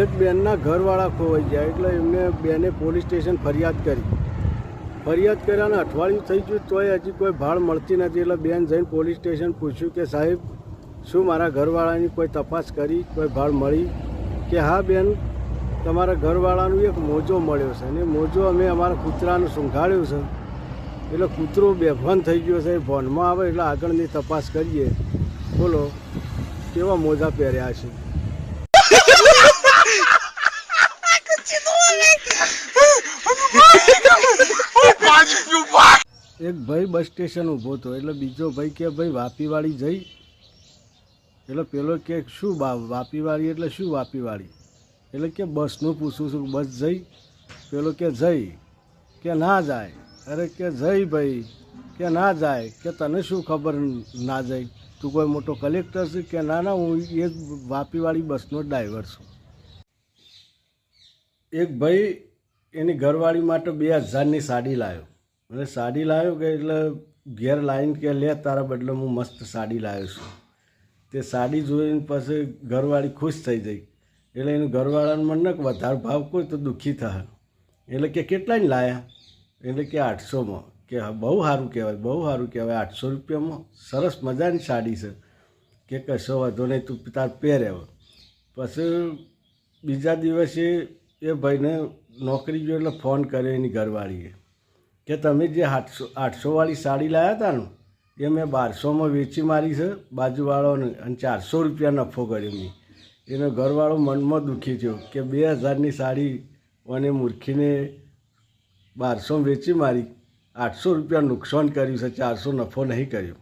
એક બેનના ઘરવાળા ખોવાઈ ગયા એટલે એમને બેને પોલીસ સ્ટેશન ફરિયાદ કરી. ફરિયાદ કર્યાને અઠવાડિયું થઈ ગયું તોય હજી કોઈ ભાળ મળતી નથી એટલે બેન જઈને પોલીસ સ્ટેશન પૂછ્યું કે સાહેબ, શું મારા ઘરવાળાની કોઈ તપાસ કરી, કોઈ ભાળ મળી? કે હા બેન, તમારા ઘરવાળાનું એક મોજો મળ્યો છે અને મોજો અમે અમારા કૂતરાનું સૂંઘાડ્યું છે. એટલે કૂતરો બેભાન થઈ ગયો છે, એ ભોનમાં આવે એટલે આગળની તપાસ કરીએ. બોલો, કેવા મોજા પહેર્યા છે? એક ભાઈ બસ સ્ટેશન ઊભો હતો. એટલે બીજો ભાઈ કે, ભાઈ વાપીવાળી જઈ. એટલે પેલો કે, શું વાપીવાળી એટલે શું વાપીવાળી એટલે કે, બસનું પૂછું છું, બસ જઈ. પેલો કે, જઈ. કે, ના જાય. અરે કે, જઈ ભાઈ. કે, ના જાય. કે, તને શું ખબર ના જાય તું કોઈ મોટો કલેક્ટર છે? કે, ના ના, હું એ વાપીવાળી બસનો ડ્રાઈવર છું. એક ભાઈ એની ઘરવાળી માટે બે હજારની સાડી લાવ્યો અને સાડી લાવ્યો કે એટલે ઘેર લાવીને કે લે તારા બદલે હું મસ્ત સાડી લાવ્યો છું. તે સાડી જોઈને પછી ઘરવાળી ખુશ થઈ જઈ એટલે એનું ઘરવાળાને મને કે વધારે ભાવ કોઈ તો દુઃખી થાય એટલે કે કેટલાની લાયા? એટલે કે આઠસોમાં. કે બહુ સારું કહેવાય, બહુ સારું કહેવાય. આઠસો રૂપિયામાં સરસ મજાની સાડી છે. કે કશો વાંધો નહીં, તું તાર પહેરે પછી બીજા દિવસે એ ભાઈને નોકરી ગયો એટલે ફોન કર્યો એની ઘરવાળીએ કે તમે જે આઠસો આઠસોવાળી સાડી લાવ્યા હતા ને એ મેં બારસોમાં વેચી મારી છે બાજુવાળાને અને ચારસો રૂપિયા નફો કર્યો મેં. એનો ઘરવાળો મનમાં દુઃખી થયો કે બે હજારની સાડી અને મૂર્ખીને બારસો વેચી મારી, આઠસો રૂપિયા નુકસાન કર્યું છે, ચારસો નફો નહીં કર્યો.